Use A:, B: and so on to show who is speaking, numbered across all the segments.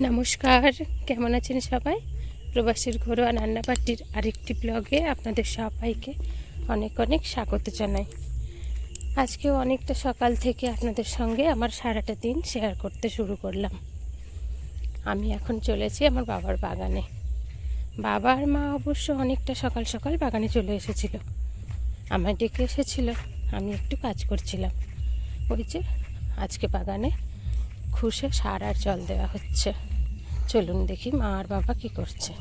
A: নমস্কার, কেমন আছেন সবাই? প্রবাসীর ঘরোয়া রান্নাবাটির আরেকটি ব্লগে আপনাদের সবাইকে অনেক অনেক স্বাগত জানাই। আজকে অনেকটা সকাল থেকে আপনাদের সঙ্গে আমার সারাটা দিন শেয়ার করতে শুরু করলাম। আমি এখন চলেছি আমার বাবার বাগানে। বাবার মা অবশ্য অনেকটা সকাল সকাল বাগানে চলে এসেছিল। আমায় ডেকে এসেছিল, আমি একটু কাজ করছিলাম। ওই যে আজকে বাগানে খুশে সার আর জল দেওয়া হচ্ছে। চলুন দেখি মা আর বাবা কি করছে।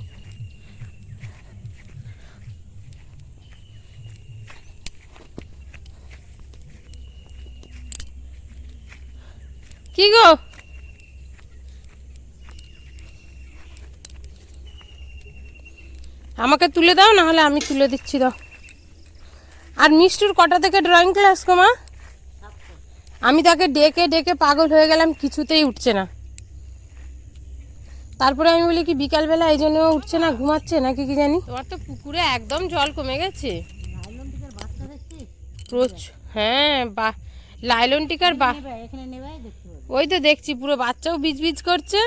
A: কি গো? আমাকে তুলে দাও না হলে আমি তুলে দিচ্ছি, দাও। আর মিষ্টুর কটা থেকে ড্রয়িং ক্লাস গো মা? আমি তাকে ডেকে ডেকে পাগল হয়ে গেলাম কিছুতেই উঠছে না। তারপরে আমি বলি কি বিকালবেলা এই জন্য উঠছে না ঘুমাচ্ছে নাকি কি জানি? তোমার তো পুকুরে একদম জল কমে গেছে। প্রচুর হ্যাঁ বা লাইলন টিকার বা ওই তো দেখছি পুরো বাচ্চাও বিজ বিজ করছে।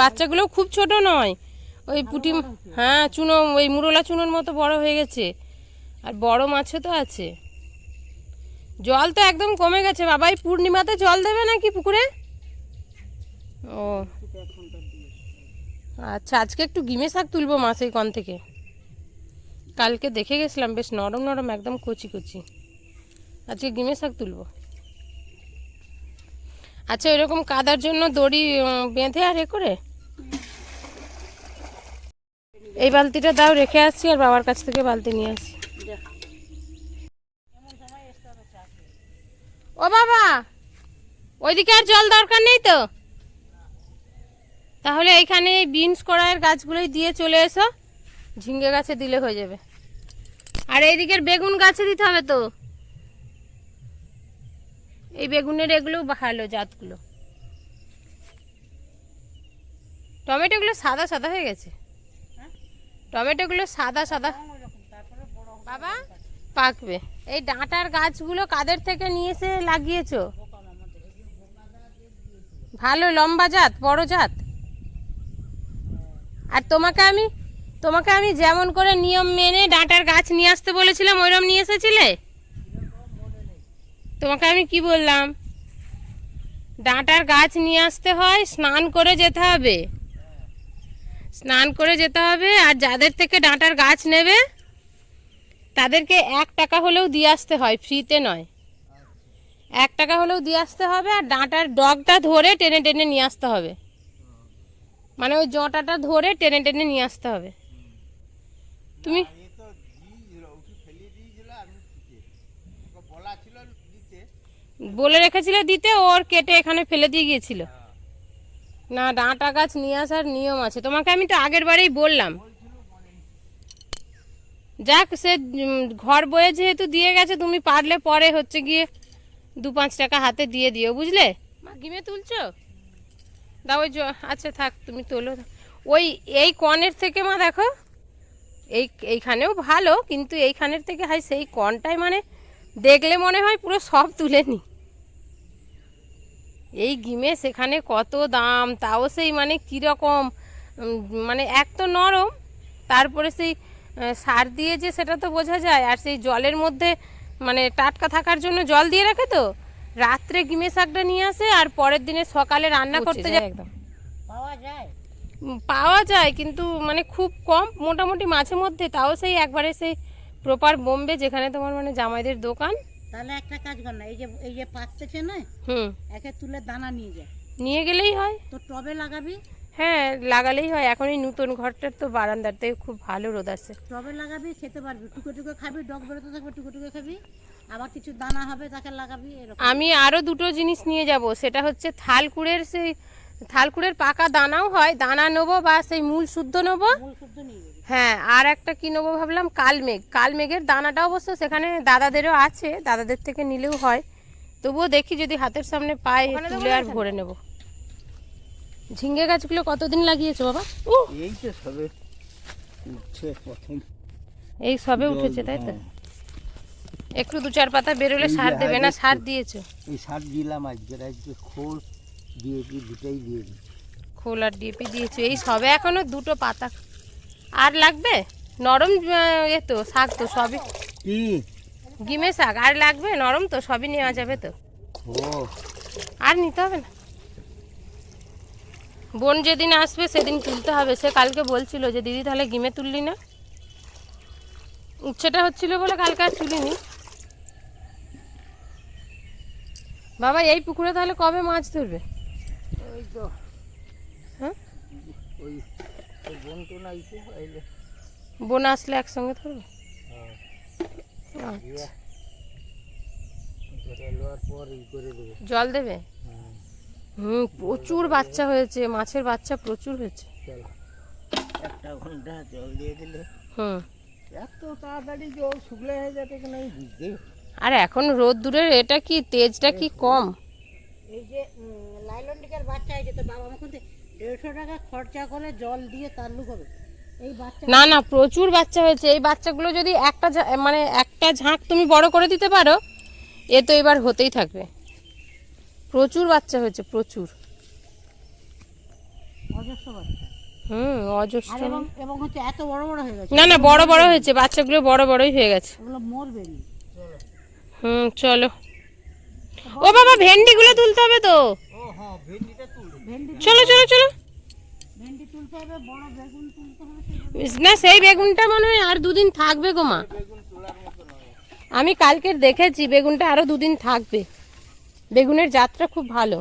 A: বাচ্চাগুলো খুব ছোট নয়। ওই পুটি হ্যাঁ চুনো ওই মুরলা চুনোর মতো বড় হয়ে গেছে। আর বড় মাছও তো আছে। জল তো একদম কমে গেছে। বাবা এই পূর্ণিমাতে জল দেবে নাকি পুকুরে? ও। আচ্ছা আজকে একটু গিমে শাক তুলবো মাছ এই কন থেকে। কালকে দেখে গেছিলাম, বেশ নরম নরম, একদম কচি কচি। আজকে গিমে শাক তুলবো। আচ্ছা এরকম কাদার জন্য দড়ি বেঁধে আর এ করে? এই বালতিটা দাও, রেখে আসছি, আর বাবার কাছ থেকে বালতি নিয়ে আসি বাবা, ওইদিকে আর জল দরকার নেই তো? তাহলে এইখানে এই বিনস কড়াইয়ের গাছগুলোই দিয়ে চলে এসো, ঝিঙ্গে গাছে দিলে হয়ে যাবে। আর এইদিকের বেগুন গাছে দিতে হবে তো? এই বেগুনের এগুলো ভালো জাতগুলো। টমেটোগুলো সাদা সাদা হয়ে গেছে। টমেটোগুলো সাদা সাদা। বাবা পাকবে। এই ডাঁটার গাছগুলো কাদের থেকে নিয়ে এসে লাগিয়েছো? ভালো, লম্বা জাত, বড় জাত? আর তোমাকে আমি তোমাকে আমি যেমন করে নিয়ম মেনে ডাঁটার গাছ নিয়ে আসতে বলেছিলাম ওইরকম নিয়ে এসেছিলে? তোমাকে আমি কি বললাম? ডাঁটার গাছ নিয়ে আসতে হয়, স্নান করে যেতে হবে। স্নান করে যেতে হবে, আর যাদের থেকে ডাঁটার গাছ নেবে তাদেরকে এক টাকা হলেও দিয়ে আসতে হয় ফ্রিতে নয়। এক টাকা হলেও দিয়ে আসতে হবে আর ডাঁটার ডগটা ধরে টেনে টেনে নিয়ে আসতে হবে। মানে ওই জটাটা ধরে টেনে টেনে নিয়ে আসতে হবে। তুমি বলে রেখেছিল দিতে ওর কেটে এখানে ফেলে দিয়ে গিয়েছিল। না ডাঁটা গাছ নিয়ে আসার নিয়ম আছে। তোমাকে আমি তো আগের বারেই বললাম। যাক সে ঘর বয়ে যেহেতু দিয়ে গেছে তুমি পারলে পরে হচ্ছে গিয়ে দু পাঁচ টাকা হাতে দিয়ে দিও বুঝলে? মা গিমে তুলছো? দাও ওই জ- আচ্ছা থাক তুমি তোলো। ওই এই কনের থেকে মা দেখো এই এইখানেও ভালো কিন্তু এইখানের থেকে হয় সেই কনটাই মানে দেখলে মনে হয় পুরো সব তুলে নি। এই গিমে সেখানে কত দাম তাও সেই মানে কীরকম মানে এক তো নরম তারপরে সেই সার দিয়ে যে সেটা তো বোঝা যায়। আর সেই জলের মধ্যে মানে টাটকা থাকার জন্য জল দিয়ে রাখে তো? রাত্রে গিমে শাকটা নিয়ে আসে আর পরের দিনে সকালে রান্না করতে যায় একদম।
B: পাওয়া যায়।
A: পাওয়া যায় কিন্তু মানে খুব কম মোটামুটি মাঝে মধ্যে। তাও সেই একবারে সেই প্রপার বোম্বে যেখানে তোমার মানে জামাইদের দোকান।
B: তাহলে একটা কাজ কর না এই যে এই যে পাকতেছে না
A: হুম।
B: একে তুলে দানা নিয়ে যা।
A: নিয়ে গেলেই হয়।
B: তো টবে লাগাবি
A: হ্যাঁ লাগালেই হয়। এখন এই নতুন ঘরটার তো বারান্দাতে খুব ভালো রোদ আছে।
B: টবে লাগাবি খেতে পারবি। টুকো টুকো খাবি ডগ বেরোতে থাকবে টুকো টুকো খাবি। আবার কিছু দানা হবে তাকে লাগাবি
A: আমি আরও দুটো জিনিস নিয়ে যাব। সেটা হচ্ছে থালকুড়ের সেই থালকুড়ের পাকা দানাও হয়। দানা নেব বা সেই মূল শুদ্ধ নেব। হ্যাঁ আর একটা কি নেব ভাবলাম? কালমেঘ। কালমেঘের দানাটা অবশ্য সেখানে দাদাদেরও আছে। দাদাদের থেকে নিলেও হয়। তবুও দেখি যদি হাতের সামনে পাই তুলে আর ভরে নেব। ঝিঙ্গে গাছগুলো কতদিন লাগিয়েছো বাবা?
C: এই তো সবে উঠছে প্রথম।
A: এই সবে উঠেছে তাই তো? একটু দু চার পাতা বেরোলে সার দেবে না? সার দিয়েছ?
C: এই সার দিলাম আজকে আজকে খোল ডিএপি দুটাই দিয়ে দিই
A: খোল আর ডিপি দিয়েছ। এই সবে এখনও দুটো পাতা। আর লাগবে? নরম এ তো শাক তো সবই।
C: কি?
A: গিমে শাক। আর লাগবে? নরম তো সবই নেওয়া যাবে তো।
C: ও।
A: আর নিতে হবে না? বোন যেদিন আসবে সেদিন তুলতে হবে। সে কালকে বলছিল যে দিদি তাহলে গিমে তুললি না? উচ্ছেটা হচ্ছিল বলে কালকে আর তুলিনি। বাবা এই পুকুরে তাহলে কবে মাছ ধরবে?
C: ওই তো।
A: হ্যাঁ?
C: ওই বোন
A: আসলে একসঙ্গে ধরবে?
C: হ্যাঁ।
A: আচ্ছা। জল দেবে? হুম প্রচুর বাচ্চা হয়েছে মাছের বাচ্চা প্রচুর হয়েছে।
C: একটা ঘণ্টা জল দিয়ে দিলে।
A: হুম।
C: এত তাড়াতাড়ি জল শুকলে হয়ে যাবে কেন? আমি বুঝতে
A: আর এখন রোদ দূরের এটা কি তেজটা কি কম?
B: এই যে লাইলন টিকার বাচ্চা আছে তো বাবা আমাকে দেড়শো টাকা খরচা করে জল দিয়ে তার লুক হবে। এই বাচ্চা
A: না না প্রচুর বাচ্চা হয়েছে। এই বাচ্চাগুলো যদি একটা মানে একটা ঝাঁক তুমি বড় করে দিতে পারো এ তো এবার হতেই থাকবে। প্রচুর বাচ্চা হয়েছে প্রচুর। হুম অজস্র।
B: এবং এবং হচ্ছে এত বড় বড় হয়ে গেছে।
A: না না বড় বড় হয়েছে বাচ্চাগুলো বড় বড়ই হয়ে গেছে।
B: মরবে
A: হুম চলো। ও বাবা ভেন্ডিগুলো তুলতে হবে তো।
C: হ্যাঁ ভেন্ডিটা তুলবে
B: ভেন্ডি
A: চলো চলো চলো।
B: ভেন্ডি তুলতে হবে বড় বেগুন তুলতে হবে সেই
A: না সেই বেগুনটা মনে হয় আর দুদিন থাকবে গো মা। আমি কালকের দেখেছি বেগুনটা আরও দুদিন থাকবে। বেগুনের জাতটা খুব ভালো।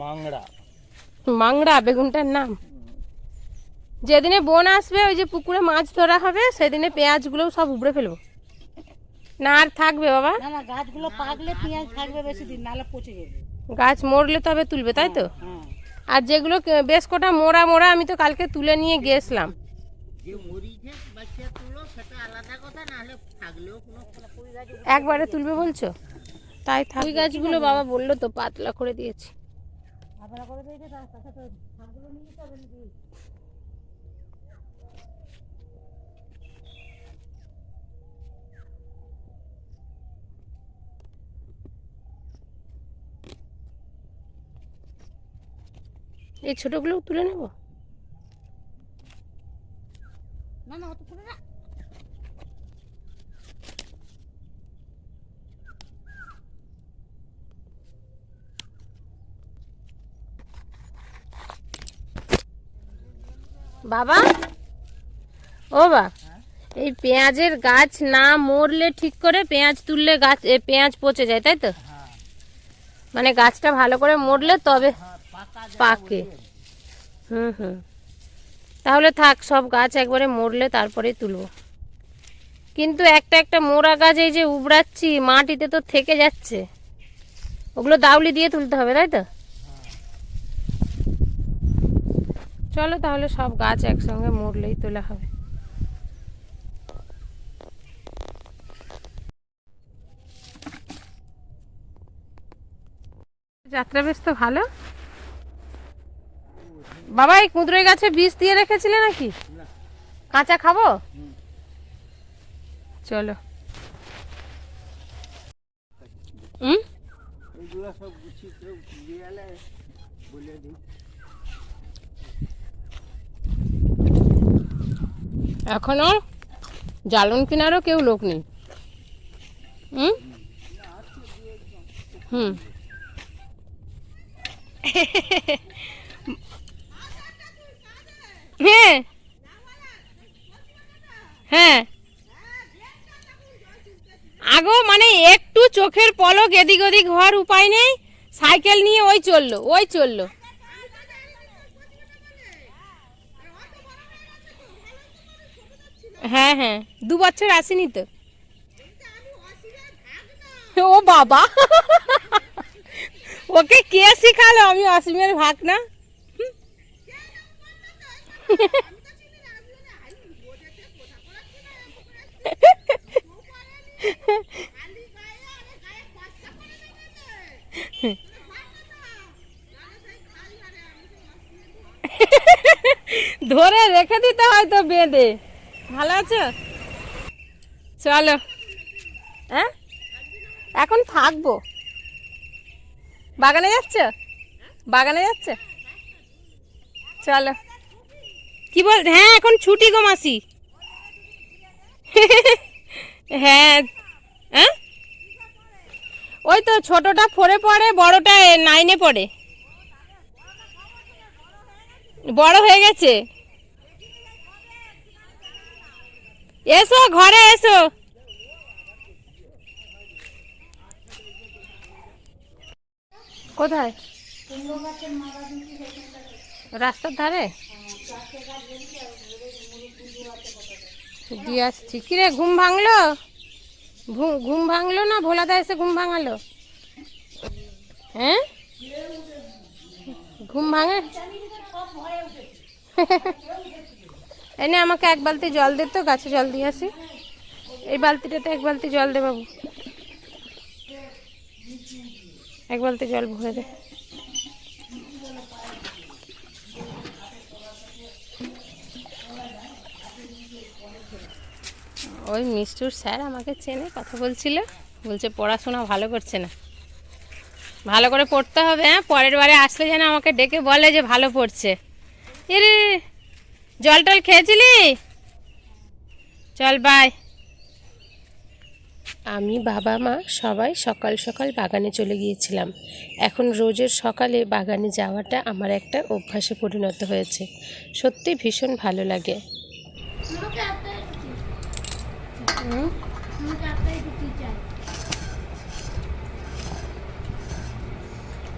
C: মাংড়া।
A: মাংড়া বেগুনটার নাম। যেদিনে বোন আসবে ওই যে পুকুরে মাছ ধরা হবে সেদিনে পেঁয়াজগুলোও সব উপড়ে ফেলব। না আর থাকবে বাবা।
B: না না গাছগুলো পাকলে পেঁয়াজ থাকবে বেশি দিন নাহলে পচে যাবে।
A: গাছ মরলে তবে তুলবে তাই তো?
B: হ্যাঁ
A: আর যেগুলো বেশ কটা মোড়া মোড়া আমি তো কালকে তুলে নিয়ে গেছিলাম। একবারে তুলবে বলছো? তাই থাক। ওই গাছগুলো বাবা বলল তো পাতলা করে দিয়েছি। এই ছোটগুলোও তুলে নেব?
B: না না অত করে না।
A: বাবা? ও বা এই পেঁয়াজের গাছ না মরলে ঠিক করে পেঁয়াজ তুললে গাছ পেঁয়াজ পচে যায়, তাই তো? মানে গাছটা ভালো করে মরলে তবে পাকে। হুম হুম। তাহলে থাক, সব গাছ একবারে মরলে তারপরেই তুলবো। কিন্তু একটা একটা মোড়া গাছ এই যে উবড়াচ্ছি, মাটিতে তো থেকে যাচ্ছে। ওগুলো দাউলি দিয়ে তুলতে হবে, তাই তো? চলো তাহলে সব গাছ একসঙ্গে মরলেই তোলা হবে। যাত্রা বেশ তো ভালো। বাবা এই কুঁদরোই গাছে বীজ দিয়ে রেখেছিলে নাকি? কাঁচা খাব? চলো। হুম।
C: সব বলে দিই।
A: এখনও জ্বালন কেনারও কেউ লোক নেই। হুম? হুম। হ্যাঁ। হ্যাঁ। আগো মানে একটু চোখের পলক এদিক ওদিক হওয়ার উপায় নেই। সাইকেল নিয়ে ওই চলল ওই চলল। হ্যাঁ হ্যাঁ। দু বছর আসেনি তো? ও বাবা। ওকে কে শিখালো? আমি অসীমের ভাগ না ধরে রেখে দিতে হয় তো বেঁধে। ভালো আছো? চলো। হ্যাঁ? এখন থাকব। বাগানে যাচ্ছ? বাগানে যাচ্ছে? চলো। কি বল হ্যাঁ এখন ছুটি গো মাসি। হ্যাঁ হ্যাঁ? ওই তো ছোটটা ফোরে পড়ে, বড়টা নাইনে পড়ে। বড় হয়ে গেছে? এসো, ঘরে এসো। কোথায়? রাস্তার ধারে? দিয়ে আসছি। কিরে ঘুম ভাঙলো? ঘুম ভাঙলো না? ভোলাদা এসে ঘুম ভাঙালো? হ্যাঁ? ঘুম ভাঙে? এনে আমাকে এক বালতি জল দে তো, গাছে জল দিয়ে আসি। এই বালতিটাতে এক বালতি জল দে বাবু। এক বালতি জল ভরে দে। ওই মিষ্টুর স্যার আমাকে চেনে, কথা বলছিল। বলছে, পড়াশোনা ভালো করছে না। ভালো করে পড়তে হবে হ্যাঁ? পরের বারে আসলে যেন আমাকে ডেকে বলে যে ভালো পড়ছে। এরে! জল টল খেয়েছিলি? চল বাই আমি বাবা মা সবাই সকাল সকাল বাগানে চলে গিয়েছিলাম। এখন রোজের সকালে বাগানে যাওয়াটা আমার একটা অভ্যাসে পরিণত হয়েছে। সত্যি ভীষণ ভালো লাগে?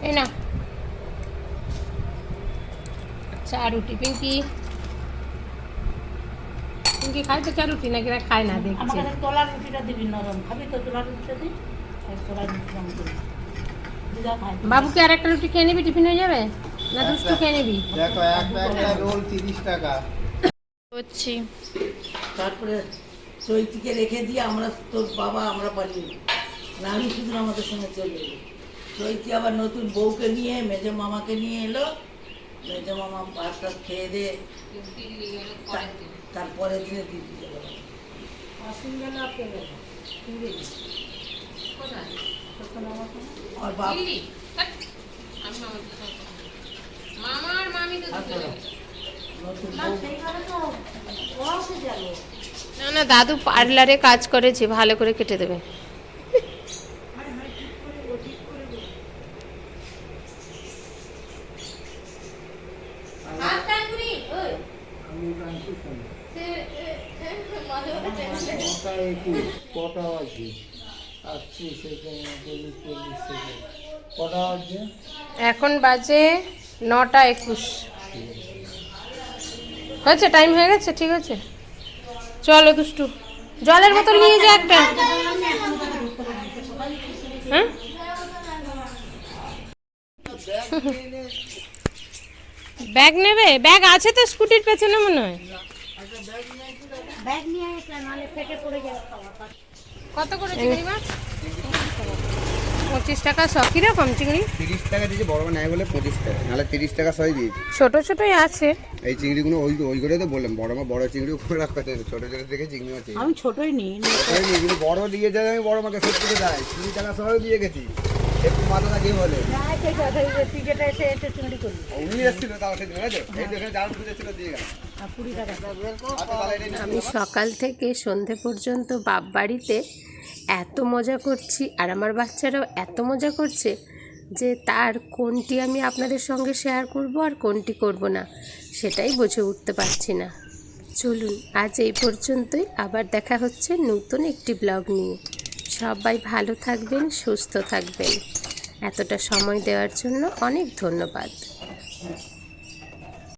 A: এই না পিঙ্কি। পিঙ্কি খায়? তো চা রুটি নাকি খায় না দেখছে।
B: আমাকে একটা তোলার রুটিটা দিবি নরম। খাবি তো রুটিটা রুটিটা আমি খায়।
A: বাবুকে আর একটা রুটি খেয়ে নিবি? টিফিন হয়ে যাবে? না দুষ্টু খেয়ে নিবি?
C: দেখো এক প্যাকেট রোল তিরিশ টাকা।
A: হচ্ছি
D: তারপরে চৈতিকে রেখে দিয়ে আমরা তোর বাবা আমরা পালিয়ে গেলাম। না আমি শুধু আমাদের সঙ্গে চলে এলো। চৈতি আবার নতুন বউকে নিয়ে মেজো মামাকে নিয়ে এলো। মেজো মামা ভাত খেয়ে দিয়ে তারপরে দিনে দিন দিতে আর বাপ নতুন বউ
A: না না দাদু পার্লারে কাজ করেছে ভালো করে কেটে দেবে
C: নটা একুশ কটা আছে আটত্রিশ সেকেন্ড চল্লিশ চল্লিশ সেকেন্ড কটা আছে
A: এখন বাজে নটা একুশ। হয়েছে? টাইম হয়ে গেছে? ঠিক আছে চলো দুষ্টু জলের বোতল নিয়ে যা একটা। হ্যাঁ? ব্যাগ নেবে? ব্যাগ আছে তো স্কুটির পেছনে মনে হয়। কত করে পঁচিশ টাকা শ কীরকম চিংড়ি?
E: তিরিশ টাকা দিয়েছে বড় নেয় বলে পঁচিশ টাকা। নাহলে তিরিশ টাকা সবাই দিয়েছি
A: ছোট ছোটই আছে।
E: এই চিংড়িগুলো ওই ওই করে তো বললাম বড় মা বড় চিংড়ি উপরে রাখা যায় ছোট ছোট থেকে চিংড়ি মাছ
B: আমি ছোটই নিই
E: ওই নিয়ে কিন্তু বড় দিয়ে যায় আমি বড় মাকে সত্যি দেয় কুড়ি টাকা সবাই দিয়ে গেছি। একটু মাথাটা দিয়ে বলে।
B: তুই যেটা এসে এসে চিংড়ি করবি।
E: উনি এসেছিল তাও সেদিন এই দেখে যার ছিল দিয়ে গেল। আচ্ছা,
A: আমি সকাল থেকে সন্ধে পর্যন্ত বাপ বাড়িতে এত মজা করছি আর আমার বাচ্চারাও এত মজা করছে যে তার কোনটি আমি আপনাদের সঙ্গে শেয়ার করব আর কোনটি করব না, সেটাই বুঝে উঠতে পারছি না। চলুন, আজ এই পর্যন্তই। আবার দেখা হচ্ছে নতুন একটি ব্লগ নিয়ে। সবাই ভালো থাকবেন, সুস্থ থাকবেন। এতটা সময় দেওয়ার জন্য অনেক ধন্যবাদ।